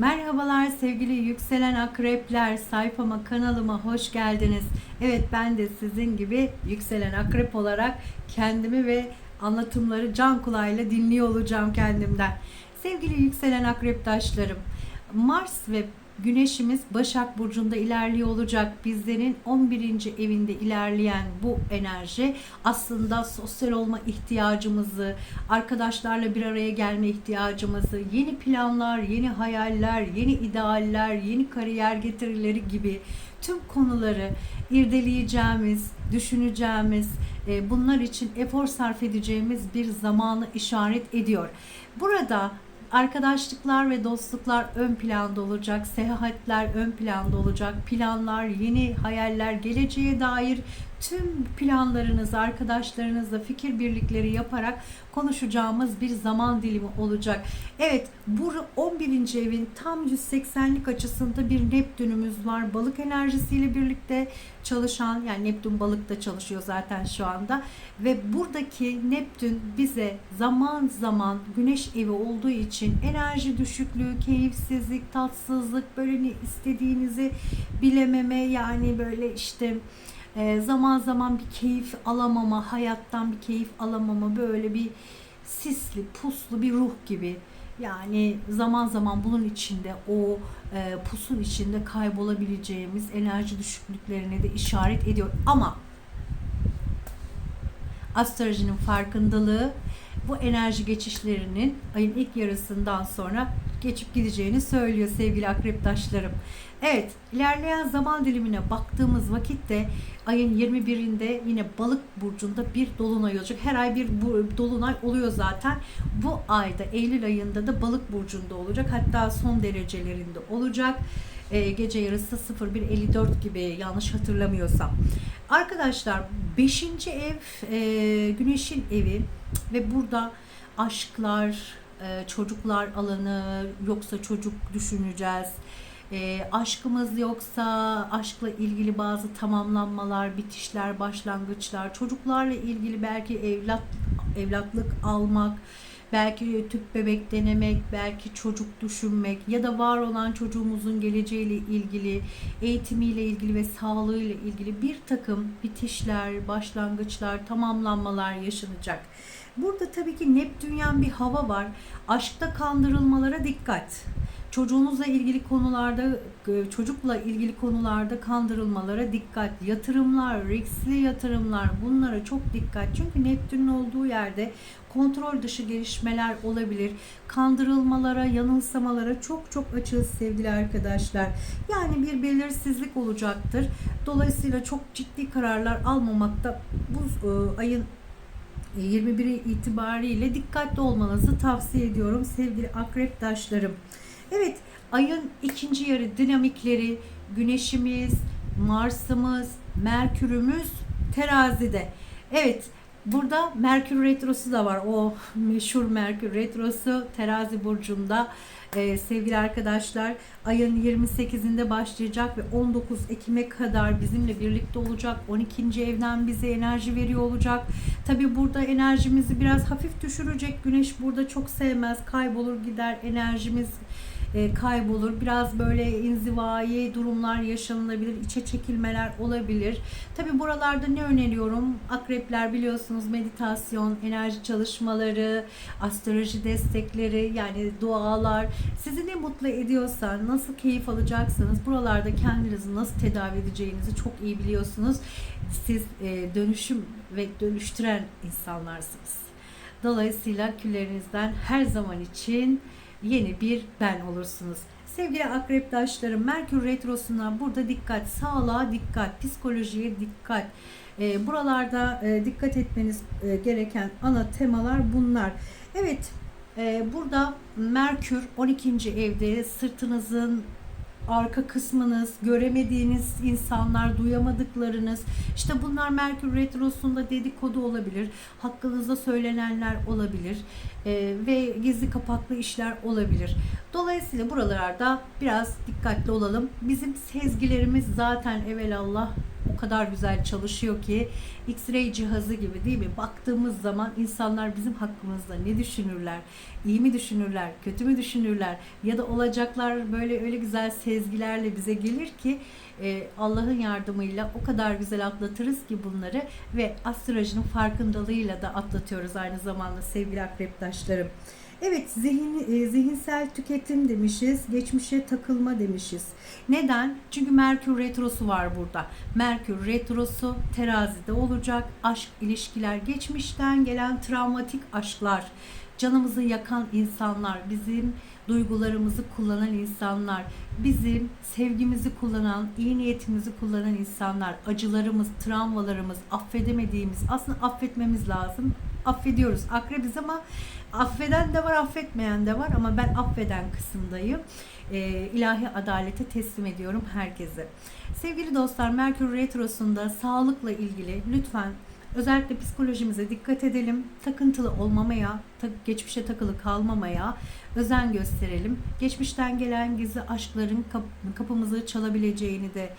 Merhabalar sevgili yükselen akrepler sayfama kanalıma hoş geldiniz. Evet ben de sizin gibi yükselen akrep olarak kendimi ve anlatımları can kulağıyla dinliyor olacağım kendimden. Sevgili yükselen akreptaşlarım Mars ve Güneşimiz Başak Burcu'nda ilerliyor olacak. Bizlerin 11. evinde ilerleyen bu enerji aslında sosyal olma ihtiyacımızı, arkadaşlarla bir araya gelme ihtiyacımızı, yeni planlar, yeni hayaller, yeni idealler, yeni kariyer getirileri gibi tüm konuları irdeleyeceğimiz, düşüneceğimiz, e, bunlar için efor sarf edeceğimiz bir zamanı işaret ediyor. Burada arkadaşlıklar ve dostluklar ön planda olacak, seyahatler ön planda olacak, planlar, yeni hayaller, geleceğe dair tüm planlarınızı arkadaşlarınızla fikir birlikleri yaparak konuşacağımız bir zaman dilimi olacak. Evet, bu 11. evin tam 180'lik açısında bir Neptünümüz var. Balık enerjisiyle birlikte çalışan, yani Neptün balıkta çalışıyor zaten şu anda ve buradaki Neptün bize zaman zaman güneş evi olduğu için enerji düşüklüğü, keyifsizlik, tatsızlık, böyle istediğinizi bilememe yani böyle işte e, zaman zaman bir keyif alamama, hayattan bir keyif alamama, böyle bir sisli, puslu bir ruh gibi. Yani zaman zaman bunun içinde o e, pusun içinde kaybolabileceğimiz enerji düşüklüklerine de işaret ediyor. Ama astrolojinin farkındalığı bu enerji geçişlerinin ayın ilk yarısından sonra geçip gideceğini söylüyor sevgili akreptaşlarım. Evet, ilerleyen zaman dilimine baktığımız vakitte ayın 21'inde yine balık burcunda bir dolunay olacak. Her ay bir dolunay oluyor zaten. Bu ayda Eylül ayında da balık burcunda olacak. Hatta son derecelerinde olacak. Ee, gece yarısı 01.54 gibi yanlış hatırlamıyorsam. Arkadaşlar 5. ev e, güneşin evi ve burada aşklar, e, çocuklar alanı yoksa çocuk düşüneceğiz. E, aşkımız yoksa aşkla ilgili bazı tamamlanmalar, bitişler, başlangıçlar, çocuklarla ilgili belki evlat evlatlık almak, belki tüp bebek denemek, belki çocuk düşünmek ya da var olan çocuğumuzun geleceğiyle ilgili, eğitimiyle ilgili ve sağlığıyla ilgili bir takım bitişler, başlangıçlar, tamamlanmalar yaşanacak. Burada tabii ki Neptünyen bir hava var. Aşkta kandırılmalara dikkat. Çocuğunuzla ilgili konularda, e, çocukla ilgili konularda kandırılmalara dikkat. Yatırımlar, riskli yatırımlar bunlara çok dikkat. Çünkü Neptün'ün olduğu yerde kontrol dışı gelişmeler olabilir. Kandırılmalara, yanılsamalara çok çok açığız sevgili arkadaşlar. Yani bir belirsizlik olacaktır. Dolayısıyla çok ciddi kararlar almamakta bu e, ayın 21'i itibariyle dikkatli olmanızı tavsiye ediyorum sevgili akrep taşlarım. Evet ayın ikinci yarı dinamikleri güneşimiz, Mars'ımız, Merkür'ümüz terazide. Evet burada Merkür Retrosu da var. O meşhur Merkür Retrosu terazi burcunda. Ee, sevgili arkadaşlar ayın 28'inde başlayacak ve 19 Ekim'e kadar bizimle birlikte olacak. 12. evden bize enerji veriyor olacak. Tabi burada enerjimizi biraz hafif düşürecek. Güneş burada çok sevmez. Kaybolur gider enerjimiz e, kaybolur. Biraz böyle inzivai durumlar yaşanılabilir. içe çekilmeler olabilir. Tabi buralarda ne öneriyorum? Akrepler biliyorsunuz meditasyon, enerji çalışmaları, astroloji destekleri yani dualar sizi ne mutlu ediyorsa, nasıl keyif alacaksanız buralarda kendinizi nasıl tedavi edeceğinizi çok iyi biliyorsunuz. Siz e, dönüşüm ve dönüştüren insanlarsınız. Dolayısıyla küllerinizden her zaman için yeni bir ben olursunuz. Sevgili akreptaşlarım Merkür Retrosu'na burada dikkat, sağlığa dikkat, psikolojiye dikkat. E, buralarda e, dikkat etmeniz e, gereken ana temalar bunlar. Evet e, burada Merkür 12. evde sırtınızın arka kısmınız, göremediğiniz insanlar, duyamadıklarınız, işte bunlar Merkür Retrosu'nda dedikodu olabilir, hakkınızda söylenenler olabilir e, ve gizli kapaklı işler olabilir. Dolayısıyla buralarda biraz dikkatli olalım. Bizim sezgilerimiz zaten evelallah o kadar güzel çalışıyor ki X-ray cihazı gibi değil mi? Baktığımız zaman insanlar bizim hakkımızda ne düşünürler? İyi mi düşünürler? Kötü mü düşünürler? Ya da olacaklar böyle öyle güzel sezgilerle bize gelir ki e, Allah'ın yardımıyla o kadar güzel atlatırız ki bunları ve astrolojinin farkındalığıyla da atlatıyoruz aynı zamanda sevgili akreptaşlarım. Evet zihin, e, zihinsel tüketim demişiz, geçmişe takılma demişiz. Neden? Çünkü Merkür Retrosu var burada. Merkür Retrosu terazide olacak. Aşk, ilişkiler, geçmişten gelen travmatik aşklar, canımızı yakan insanlar, bizim duygularımızı kullanan insanlar, bizim sevgimizi kullanan, iyi niyetimizi kullanan insanlar, acılarımız, travmalarımız, affedemediğimiz, aslında affetmemiz lazım. Affediyoruz. Akrebiz ama affeden de var, affetmeyen de var ama ben affeden kısımdayım. Ee, ilahi adalete teslim ediyorum herkese. Sevgili dostlar, Merkür Retrosu'nda sağlıkla ilgili lütfen Özellikle psikolojimize dikkat edelim. Takıntılı olmamaya, geçmişe takılı kalmamaya özen gösterelim. Geçmişten gelen gizli aşkların kap- kapımızı çalabileceğini de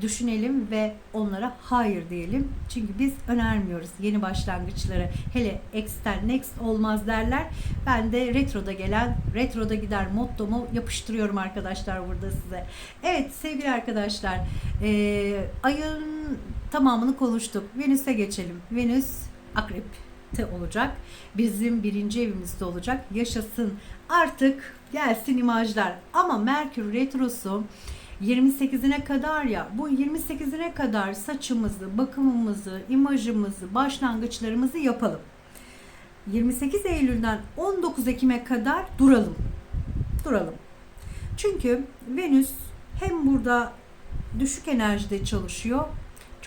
düşünelim ve onlara hayır diyelim. Çünkü biz önermiyoruz yeni başlangıçları. Hele X'ten next olmaz derler. Ben de retroda gelen, retroda gider mottomu yapıştırıyorum arkadaşlar burada size. Evet sevgili arkadaşlar, eee, ayın tamamını konuştuk. Venüs'e geçelim. Venüs akrepte olacak. Bizim birinci evimizde olacak. Yaşasın. Artık gelsin imajlar. Ama Merkür Retrosu 28'ine kadar ya bu 28'ine kadar saçımızı, bakımımızı, imajımızı, başlangıçlarımızı yapalım. 28 Eylül'den 19 Ekim'e kadar duralım. Duralım. Çünkü Venüs hem burada düşük enerjide çalışıyor.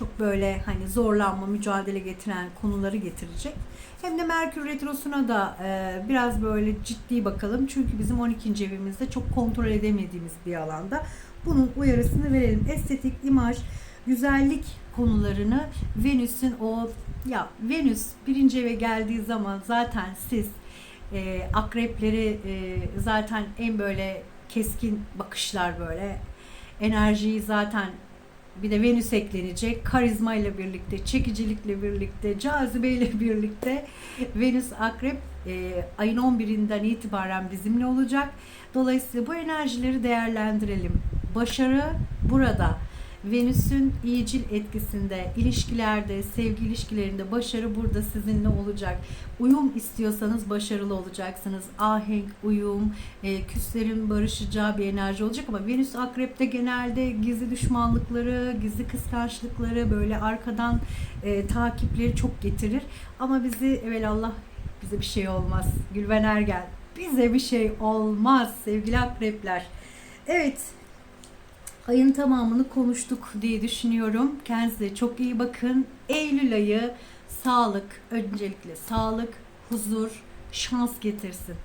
Çok böyle hani zorlanma, mücadele getiren konuları getirecek. Hem de Merkür Retrosu'na da e, biraz böyle ciddi bakalım. Çünkü bizim 12. evimizde çok kontrol edemediğimiz bir alanda. Bunun uyarısını verelim. Estetik, imaj, güzellik konularını Venüs'ün o ya Venüs birinci eve geldiği zaman zaten siz e, akrepleri e, zaten en böyle keskin bakışlar böyle enerjiyi zaten bir de Venüs eklenecek. Karizma ile birlikte, çekicilikle birlikte, cazibeyle birlikte Venüs Akrep e, ayın 11'inden itibaren bizimle olacak. Dolayısıyla bu enerjileri değerlendirelim. Başarı burada. Venüs'ün iyicil etkisinde, ilişkilerde, sevgi ilişkilerinde başarı burada sizinle olacak. Uyum istiyorsanız başarılı olacaksınız. Ahenk, uyum, e, küslerin barışacağı bir enerji olacak ama Venüs Akrep'te genelde gizli düşmanlıkları, gizli kıskançlıkları, böyle arkadan e, takipleri çok getirir. Ama bizi evelallah bize bir şey olmaz. Gülben Ergen bize bir şey olmaz sevgili akrepler. Evet ayın tamamını konuştuk diye düşünüyorum. Kendinize çok iyi bakın. Eylül ayı sağlık, öncelikle sağlık, huzur, şans getirsin.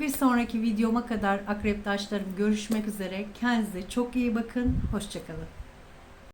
Bir sonraki videoma kadar akrep taşlarım görüşmek üzere. Kendinize çok iyi bakın. Hoşçakalın.